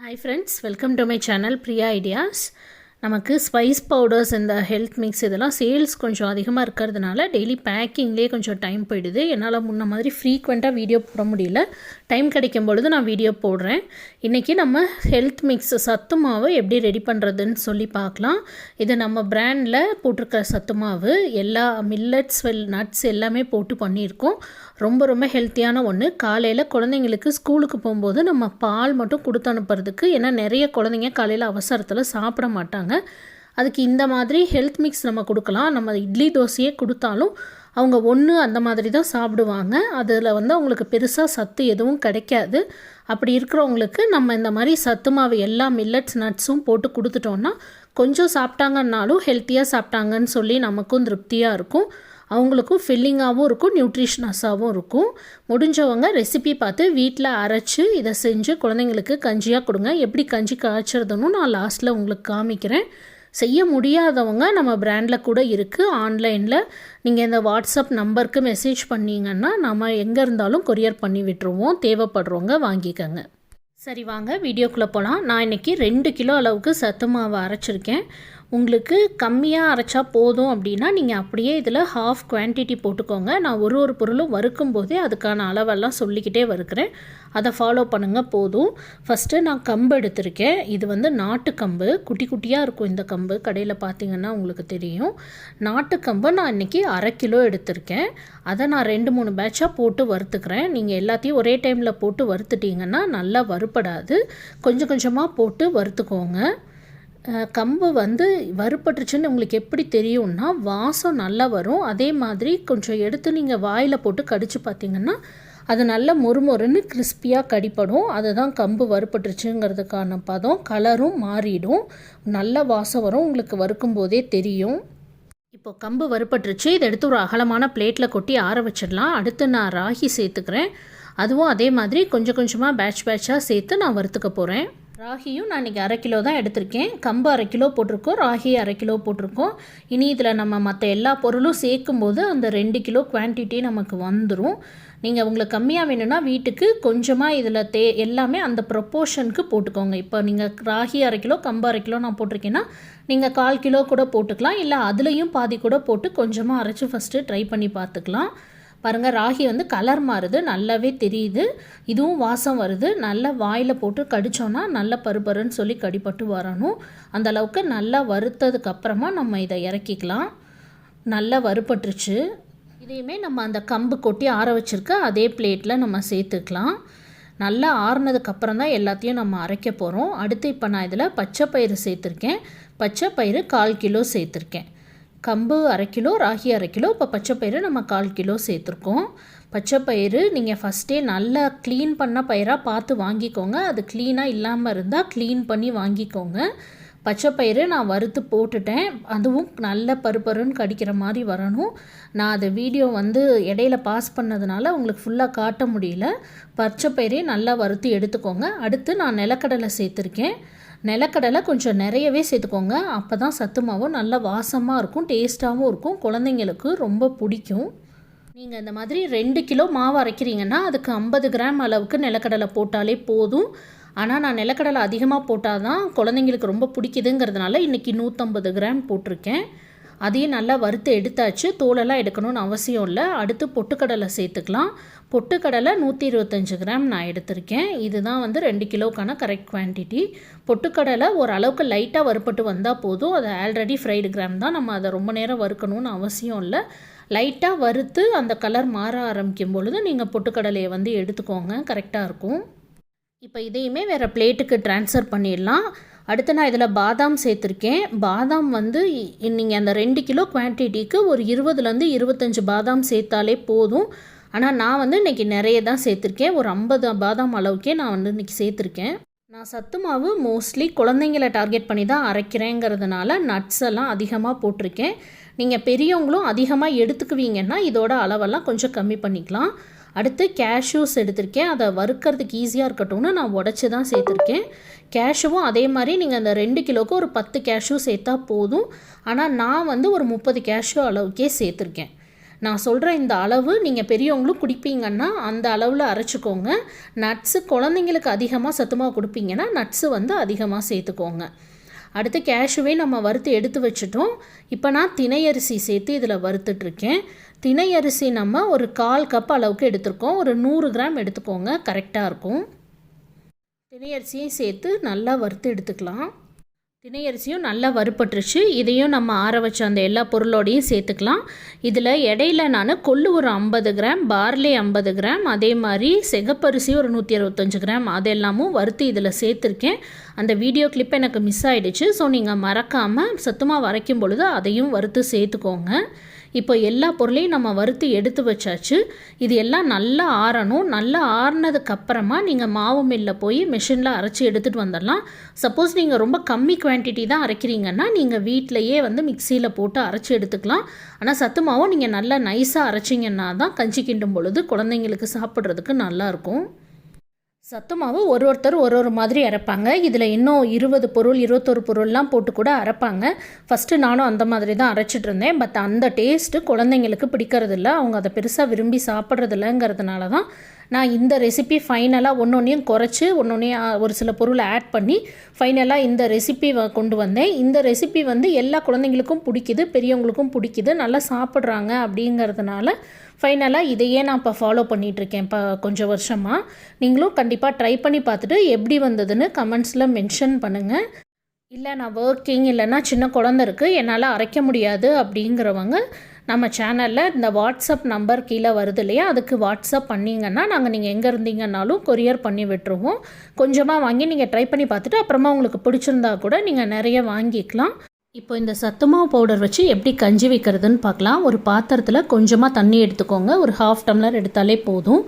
Hi friends, welcome to my channel Priya Ideas. நமக்கு spice powders இந்த health mix இதெல்லாம் sales கொஞ்சம் அதிகமாக இருக்கிறதுனால டெய்லி பேக்கிங்லேயே கொஞ்சம் டைம் போயிடுது. என்னால் முன்ன மாதிரி ஃப்ரீக்வெண்ட்டாக வீடியோ போட முடியல. டைம் கிடைக்கும் பொழுது நான் வீடியோ போடுறேன். இன்றைக்கி நம்ம ஹெல்த் மிக்ஸ் சத்து மாவு எப்படி ரெடி பண்ணுறதுன்னு சொல்லி பார்க்கலாம். இது நம்ம பிராண்டில் போட்டிருக்க சத்து மாவு எல்லா மில்லட்ஸ் வெல் நட்ஸ் எல்லாமே போட்டு பண்ணியிருக்கோம். ரொம்ப ரொம்ப ஹெல்த்தியான ஒன்று காலையில் குழந்தைங்களுக்கு ஸ்கூலுக்கு போகும்போது நம்ம பால் மட்டும் கொடுத்து அனுப்புறதுக்கு. ஏன்னா நிறைய குழந்தைங்க காலையில் அவசரத்தில் சாப்பிட மாட்டாங்க. அதுக்கு இந்த மாதிரி ஹெல்த் மிக்ஸ் நம்ம கொடுக்கலாம். நம்ம இட்லி தோசையே கொடுத்தாலும் அவங்க ஒன்று அந்த மாதிரி தான் சாப்பிடுவாங்க. அதில் வந்து அவங்களுக்கு பெருசாக சத்து எதுவும் கிடைக்காது. அப்படி இருக்கிறவங்களுக்கு நம்ம இந்த மாதிரி சத்து மாவு எல்லா மில்லட்ஸ் நட்ஸும் போட்டு கொடுத்துட்டோன்னா கொஞ்சம் சாப்பிட்டாங்கன்னாலும் ஹெல்த்தியாக சாப்பிட்டாங்கன்னு சொல்லி நமக்கும் திருப்தியாக இருக்கும். அவங்களுக்கும் ஃபில்லிங்காகவும் இருக்கும் நியூட்ரிஷனஸாகவும் இருக்கும். முடிஞ்சவங்க ரெசிபி பார்த்து வீட்டில் அரைச்சி இதை செஞ்சு குழந்தைங்களுக்கு கஞ்சியாக கொடுங்க. எப்படி கஞ்சி காய்ச்சறதுன்னு நான் லாஸ்ட்டில் உங்களுக்கு காமிக்கிறேன். செய்ய முடியாதவங்க நம்ம பிராண்டில் கூட இருக்குது ஆன்லைனில் நீங்கள் இந்த வாட்ஸ்அப் நம்பருக்கு மெசேஜ் பண்ணிங்கன்னா நம்ம எங்கே இருந்தாலும் கொரியர் பண்ணி விட்டுருவோம். தேவைப்படுறவங்க வாங்கிக்கோங்க. சரி வாங்க வீடியோக்குள்ளே போகலாம் நான் இன்றைக்கி ரெண்டு கிலோ அளவுக்கு சத்து மாவு அரைச்சிருக்கேன். உங்களுக்கு கம்மியாக அரைச்சா போதும் அப்படின்னா நீங்கள் அப்படியே இதில் ஹாஃப் குவான்டிட்டி போட்டுக்கோங்க. நான் ஒரு ஒரு பொருளும் வறுக்கும் போதே அதுக்கான அளவெல்லாம் சொல்லிக்கிட்டே வறுக்கிறேன். அதை ஃபாலோ பண்ணுங்கள் போதும். ஃபஸ்ட்டு நான் கம்பு எடுத்திருக்கேன். இது வந்து நாட்டு கம்பு. குட்டி குட்டியாக இருக்கும் இந்த கம்பு. கடையில் பார்த்தீங்கன்னா உங்களுக்கு தெரியும். நாட்டு கம்பு நான் இன்றைக்கி அரை கிலோ எடுத்திருக்கேன். அதை நான் ரெண்டு மூணு பேட்சாக போட்டு வறுத்துக்கிறேன். நீங்கள் எல்லாத்தையும் ஒரே டைமில் போட்டு வறுத்துட்டிங்கன்னா நல்லா வறுப்படாது கொஞ்சம் கொஞ்சமாக போட்டு வறுத்துக்கோங்க. கம்பு வந்து வறுப்பட்டுருச்சுன்னு உங்களுக்கு எப்படி தெரியும்னா வாசம் நல்லா வரும். அதே மாதிரி கொஞ்சம் எடுத்து நீங்கள் வாயில் போட்டு கடிச்சு பார்த்தீங்கன்னா அது நல்ல மொறுமொறுன்னு கிறிஸ்பியாக கடிப்படும். அதுதான் கம்பு வறுப்பட்டுருச்சுங்கிறதுக்கான பதம். கலரும் மாறிடும். நல்ல வாசம் வரும். உங்களுக்கு வறுக்கும் போதே தெரியும். இப்போ கம்பு வறுப்பட்டுருச்சு இதை எடுத்து ஒரு அகலமான பிளேட்டில் கொட்டி ஆற வச்சிடலாம். அடுத்து நான் ராகி சேர்த்துக்கிறேன். அதுவும் அதே மாதிரி கொஞ்சம் கொஞ்சமாக பேட்ச் பேட்சாக சேர்த்து நான் வறுத்துக்க போகிறேன் ராகியும் நான் இன்றைக்கி அரை கிலோ தான் எடுத்திருக்கேன். கம்பு அரை கிலோ போட்டிருக்கோம் ராகி அரை கிலோ போட்டிருக்கோம். இனி இதில் நம்ம மற்ற எல்லா பொருளும் சேர்க்கும்போது அந்த ரெண்டு கிலோ குவான்டிட்டி நமக்கு வந்துடும் நீங்கள் உங்களுக்கு கம்மியாக வேணும்னா வீட்டுக்கு கொஞ்சமாக இதில் தே எல்லாமே அந்த ப்ரொப்போர்ஷனுக்கு போட்டுக்கோங்க. இப்போ நீங்கள் ராகி அரை கிலோ கம்பு அரை கிலோ நான் போட்டிருக்கேன்னா நீங்கள் கால் கிலோ கூட போட்டுக்கலாம். இல்லை அதுலேயும் பாதி கூட போட்டு கொஞ்சமாக அரைச்சி ஃபஸ்ட்டு ட்ரை பண்ணி பார்த்துக்கலாம். பாருங்கள் ராகி வந்து கலர் மாறுது நல்லாவே தெரியுது. இதுவும் வாசம் வருது. நல்லா வாயில் போட்டு கடித்தோன்னா நல்ல பருப்பருன்னு சொல்லி கடிப்பட்டு வரணும் அந்த அளவுக்கு நல்லா வறுத்ததுக்கு அப்புறமா நம்ம இதை இறக்கிக்கலாம். நல்லா வறுப்பட்டுருச்சு இதையுமே நம்ம அந்த கம்பு கொட்டி ஆற வச்சுருக்க அதே பிளேட்டில் நம்ம சேர்த்துக்கலாம். நல்லா ஆறுனதுக்கப்புறம் தான் எல்லாத்தையும் நம்ம அரைக்க போகிறோம் அடுத்து இப்போ நான் இதில் பச்சை பயிறு சேர்த்துருக்கேன். பச்சை பயிறு கால் கிலோ சேர்த்துருக்கேன். கம்பு அரை கிலோ ராகி அரை கிலோ இப்போ பச்சைப்பயிறு நம்ம கால் கிலோ சேர்த்துருக்கோம். பச்சைப்பயிறு நீங்கள் ஃபஸ்ட்டே நல்லா க்ளீன் பண்ண பயிராக பார்த்து வாங்கிக்கோங்க. அது க்ளீனாக இல்லாமல் இருந்தால் க்ளீன் பண்ணி வாங்கிக்கோங்க. பச்சைப்பயிறு நான் வறுத்து போட்டுட்டேன். அதுவும் நல்ல பருப்பருன்னு கடிக்கிற மாதிரி வரணும். நான் அதை வீடியோ வந்து இடையில பாஸ் பண்ணதுனால உங்களுக்கு ஃபுல்லாக காட்ட முடியல. பச்சைப்பயிரையும் நல்லா வறுத்து எடுத்துக்கோங்க. அடுத்து நான் நிலக்கடலை சேர்த்துருக்கேன். நிலக்கடலை கொஞ்சம் நிறையவே சேர்த்துக்கோங்க. அப்போ தான் சத்து மாவும் நல்ல வாசமாக இருக்கும் டேஸ்ட்டாகவும் இருக்கும். குழந்தைங்களுக்கு ரொம்ப பிடிக்கும். நீங்கள் இந்த மாதிரி ரெண்டு கிலோ மாவு அரைக்கிறீங்கன்னா அதுக்கு ஐம்பது கிராம் அளவுக்கு நிலக்கடலை போட்டாலே போதும். ஆனால் நான் நிலக்கடலை அதிகமாக போட்டால் தான் குழந்தைங்களுக்கு ரொம்ப பிடிக்குதுங்கிறதுனால இன்றைக்கி நூற்றம்பது கிராம் போட்டிருக்கேன். அதையும் நல்லா வறுத்து எடுத்தாச்சு. தோலெல்லாம் எடுக்கணும்னு அவசியம் இல்லை. அடுத்து பொட்டுக்கடலை சேர்த்துக்கலாம். பொட்டுக்கடலை நூற்றி இருபத்தஞ்சு கிராம் நான் எடுத்திருக்கேன். இதுதான் வந்து ரெண்டு கிலோக்கான கரெக்ட் குவான்டிட்டி பொட்டுக்கடலை ஓரளவுக்கு லைட்டாக வறுப்பட்டு வந்தால் போதும். அது ஆல்ரெடி ஃப்ரைடு கிராம் தான். நம்ம அதை ரொம்ப நேரம் வறுக்கணும்னு அவசியம் இல்லை. லைட்டாக வறுத்து அந்த கலர் மாற ஆரம்பிக்கும் பொழுது நீங்கள் பொட்டுக்கடலையை வந்து எடுத்துக்கோங்க. கரெக்டாக இருக்கும். இப்போ இதையுமே வேறு பிளேட்டுக்கு ட்ரான்ஸ்ஃபர் பண்ணிடலாம். அடுத்து நான் இதில் பாதாம் சேர்த்துருக்கேன். பாதாம் வந்து நீங்கள் அந்த ரெண்டு கிலோ குவான்டிட்டிக்கு ஒரு இருபதுலேருந்து இருபத்தஞ்சி பாதாம் சேர்த்தாலே போதும். ஆனால் நான் வந்து இன்றைக்கி நிறைய தான் சேர்த்துருக்கேன். ஒரு ஐம்பது பாதாம் அளவுக்கே நான் வந்து இன்றைக்கி சேர்த்துருக்கேன். நான் சத்து மாவு மோஸ்ட்லி குழந்தைங்களை டார்கெட் பண்ணி தான் அரைக்கிறேங்கிறதுனால நட்ஸ் எல்லாம் அதிகமாக போட்டிருக்கேன். நீங்கள் பெரியவங்களும் அதிகமாக எடுத்துக்குவீங்கன்னா இதோட அளவெல்லாம் கொஞ்சம் கம்மி பண்ணிக்கலாம். அடுத்து கேஷ்யூஸ் எடுத்திருக்கேன். அதை வறுக்கிறதுக்கு ஈஸியாக இருக்கட்டும்னு நான் உடச்சி தான் சேர்த்துருக்கேன். கேஷுவும் அதே மாதிரி நீங்கள் அந்த ரெண்டு கிலோவுக்கு ஒரு பத்து கேஷ்யூ சேர்த்தா போதும். ஆனால் நான் வந்து ஒரு முப்பது கேஷ்யூ அளவுக்கே சேர்த்துருக்கேன். நான் சொல்கிற இந்த அளவு நீங்கள் பெரியவங்களும் குடிப்பீங்கன்னா அந்த அளவில் அரைச்சிக்கோங்க. நட்ஸு குழந்தைங்களுக்கு அதிகமாக சத்துமாக கொடுப்பீங்கன்னா நட்ஸு வந்து அதிகமாக சேர்த்துக்கோங்க. அடுத்து கேஷுவே நம்ம வறுத்து எடுத்து வச்சுட்டோம். இப்போ நான் தினையரிசி சேர்த்து இதில் வறுத்துட்ருக்கேன் தினை அரிசி நம்ம ஒரு கால் கப் அளவுக்கு எடுத்திருக்கோம். ஒரு நூறு கிராம் எடுத்துக்கோங்க. கரெக்டாக இருக்கும். தினை அரிசியும் சேர்த்து நல்லா வறுத்து எடுத்துக்கலாம். தினை அரிசியும் நல்லா வறுப்பட்டுருச்சு இதையும் நம்ம ஆற வச்ச அந்த எல்லா பொருளோடையும் சேர்த்துக்கலாம். இதில் இடையில நான் கொள்ளு ஒரு ஐம்பது கிராம் பார்லி ஐம்பது கிராம் அதே மாதிரி செகப்பரிசி ஒரு நூற்றி அறுபத்தஞ்சு கிராம் அதெல்லாமும் வறுத்து இதில் சேர்த்துருக்கேன். அந்த வீடியோ கிளிப் எனக்கு மிஸ் ஆகிடுச்சு ஸோ நீங்கள் மறக்காமல் சத்துமாக வரைக்கும் பொழுது அதையும் வறுத்து சேர்த்துக்கோங்க. இப்போ எல்லா பொருளையும் நம்ம வறுத்து எடுத்து வச்சாச்சு. இது எல்லாம் நல்லா ஆறணும். நல்லா ஆறுனதுக்கு அப்புறமா நீங்கள் மாவு மில்லில் போய் மிஷினில் அரைச்சி எடுத்துகிட்டு வந்துடலாம். சப்போஸ் நீங்கள் ரொம்ப கம்மி குவான்டிட்டி தான் அரைக்கிறீங்கன்னா நீங்கள் வீட்டிலையே வந்து மிக்சியில் போட்டு அரைச்சி எடுத்துக்கலாம். ஆனால் சத்து மாவும் நீங்கள் நல்லா நைஸாக அரைச்சிங்கன்னா தான் கஞ்சி கிண்டும் பொழுது குழந்தைங்களுக்கு சாப்பிட்றதுக்கு நல்லாயிருக்கும் சத்து ஒரு ஒருத்தர் ஒரு ஒரு மாதிரி அரைப்பாங்க. இதில் இன்னும் இருபது பொருள் இருபத்தொரு பொருள்லாம் போட்டு கூட அரைப்பாங்க. ஃபஸ்ட்டு நானும் அந்த மாதிரி தான் அரைச்சிட்டு இருந்தேன். பட் அந்த டேஸ்ட்டு குழந்தைங்களுக்கு பிடிக்கிறதில்ல. அவங்க அதை பெருசாக விரும்பி சாப்பிட்றதில்லங்கிறதுனால தான் நான் இந்த ரெசிபி ஃபைனலாக ஒன்று ஒன்றையும் குறைச்சி ஒன்றொன்றையும் ஒரு சில பொருளை ஆட் பண்ணி ஃபைனலாக இந்த ரெசிபி கொண்டு வந்தேன். இந்த ரெசிபி வந்து எல்லா குழந்தைங்களுக்கும் பிடிக்குது பெரியவங்களுக்கும் பிடிக்குது நல்லா சாப்பிட்றாங்க அப்படிங்கிறதுனால ஃபைனலாக இதையே நான் இப்போ ஃபாலோ பண்ணிகிட்ருக்கேன் இப்போ கொஞ்சம் வருஷமாக நீங்களும் கண்டிப்பாக ட்ரை பண்ணி பார்த்துட்டு எப்படி வந்ததுன்னு கமெண்ட்ஸில் மென்ஷன் பண்ணுங்கள் இல்லை நான் ஒர்க்கிங் இல்லைன்னா சின்ன குழந்த இருக்குது என்னால் அரைக்க முடியாது அப்படிங்கிறவங்க நம்ம சேனலில் இந்த வாட்ஸ்அப் நம்பர் கீழே வருது இல்லையா அதுக்கு வாட்ஸ்அப் பண்ணிங்கன்னா நாங்கள் நீங்கள் எங்கே இருந்தீங்கன்னாலும் கொரியர் பண்ணி விட்டுருவோம். கொஞ்சமாக வாங்கி நீங்கள் ட்ரை பண்ணி பார்த்துட்டு அப்புறமா உங்களுக்கு பிடிச்சிருந்தா கூட நீங்கள் நிறைய வாங்கிக்கலாம். இப்போ இந்த சத்துமாவு பவுடர் வச்சு எப்படி கஞ்சி வைக்கிறதுன்னு பார்க்கலாம். ஒரு பாத்திரத்தில் கொஞ்சமாக தண்ணி எடுத்துக்கோங்க. ஒரு ஹாஃப் டம்ளர் எடுத்தாலே போதும்.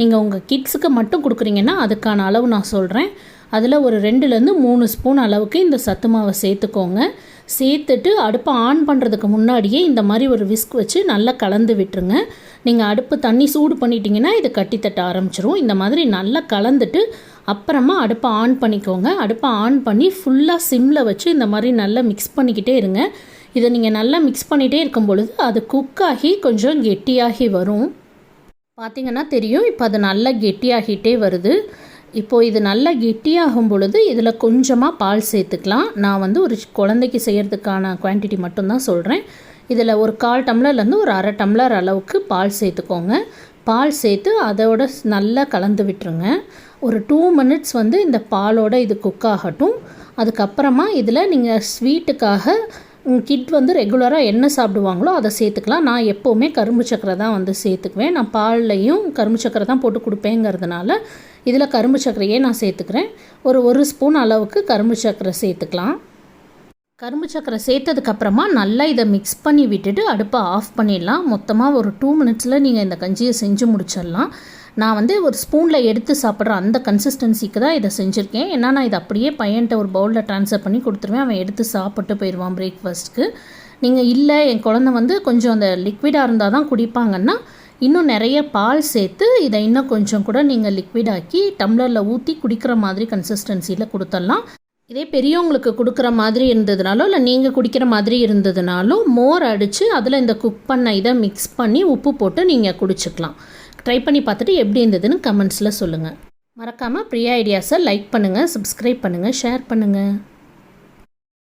நீங்கள் உங்கள் கிட்ஸுக்கு மட்டும் கொடுக்குறீங்கன்னா அதுக்கான அளவு நான் சொல்கிறேன் அதில் ஒரு ரெண்டுலேருந்து மூணு ஸ்பூன் அளவுக்கு இந்த சத்து மாவை சேர்த்துக்கோங்க. சேர்த்துட்டு அடுப்பை ஆன் பண்ணுறதுக்கு முன்னாடியே இந்த மாதிரி ஒரு விஸ்க் வச்சு நல்லா கலந்து விட்டுருங்க. நீங்கள் அடுப்பு தண்ணி சூடு பண்ணிட்டீங்கன்னா இது கட்டித்தட்ட ஆரம்பிச்சிரும். இந்த மாதிரி நல்லா கலந்துட்டு அப்புறமா அடுப்பை ஆன் பண்ணிக்கோங்க. அடுப்பை ஆன் பண்ணி ஃபுல்லாக சிம்மில் வச்சு இந்த மாதிரி நல்லா மிக்ஸ் பண்ணிக்கிட்டே இருங்க. இதை நீங்கள் நல்லா மிக்ஸ் பண்ணிகிட்டே இருக்கும் பொழுது அது குக்காகி கொஞ்சம் கெட்டியாகி வரும். பார்த்திங்கன்னா தெரியும் இப்போ அது நல்லா கெட்டியாகிட்டே வருது. இப்போது இது நல்லா கெட்டியாகும் பொழுது இதில் கொஞ்சமாக பால் சேர்த்துக்கலாம். நான் வந்து ஒரு குழந்தைக்கு செய்கிறதுக்கான குவான்டிட்டி மட்டும்தான் சொல்கிறேன் இதில் ஒரு கால் டம்ளர்லேருந்து ஒரு அரை டம்ளர் அளவுக்கு பால் சேர்த்துக்கோங்க. பால் சேர்த்து அதோட நல்லா கலந்து விட்டுருங்க. ஒரு டூ மினிட்ஸ் வந்து இந்த பாலோட இது குக் ஆகட்டும். அதுக்கப்புறமா இதில் நீங்கள் ஸ்வீட்டுக்காக கிட் வந்து ரெகுலராக என்ன சாப்பிடுவாங்களோ அதை சேர்த்துக்கலாம். நான் எப்போவுமே கரும்பு சக்கரை தான் வந்து சேர்த்துக்குவேன். நான் பால்லையும் கரும்பு சக்கரை தான் போட்டு கொடுப்பேங்கிறதுனால இதில் கரும்பு சர்க்கரையே நான் சேர்த்துக்கிறேன். ஒரு ஒரு ஸ்பூன் அளவுக்கு கரும்பு சக்கரை சேர்த்துக்கலாம். கரும்பு சக்கரை சேர்த்ததுக்கப்புறமா நல்லா இதை மிக்ஸ் பண்ணி விட்டுட்டு அடுப்பை ஆஃப் பண்ணிடலாம். மொத்தமாக ஒரு டூ மினிட்ஸில் நீங்கள் இந்த கஞ்சியை செஞ்சு முடிச்சிடலாம். நான் வந்து ஒரு ஸ்பூனில் எடுத்து சாப்பிட்ற அந்த கன்சிஸ்டன்சிக்கு தான் இதை செஞ்சுருக்கேன். ஏன்னா நான் இதை அப்படியே பையன்ட்ட ஒரு பவுலில் ட்ரான்ஸ்ஃபர் பண்ணி கொடுத்துருவேன். அவன் எடுத்து சாப்பிட்டு போயிடுவான் பிரேக்ஃபாஸ்ட்டுக்கு நீங்கள் இல்லை என் குழந்த வந்து கொஞ்சம் அந்த லிக்விடாக இருந்தால் தான் குடிப்பாங்கன்னா இன்னும் நிறைய பால் சேர்த்து இதை இன்னும் கொஞ்சம் கூட நீங்கள் லிக்விடாக்கி டம்ளரில் ஊற்றி குடிக்கிற மாதிரி கன்சிஸ்டன்சியில் கொடுத்துடலாம் இதே பெரியவங்களுக்கு கொடுக்குற மாதிரி இருந்ததுனாலும் இல்லை நீங்கள் குடிக்கிற மாதிரி இருந்ததுனாலும் மோர் அடித்து அதில் இந்த குக் பண்ண இதை மிக்ஸ் பண்ணி உப்பு போட்டு நீங்கள் குடிச்சிக்கலாம். ட்ரை பண்ணி பார்த்துட்டு எப்படி இருந்ததுன்னு கமெண்ட்ஸில் சொல்லுங்கள் மறக்காமல் ப்ரியா ஐடியாஸை லைக் பண்ணுங்கள் சப்ஸ்கிரைப் பண்ணுங்கள் ஷேர் பண்ணுங்கள்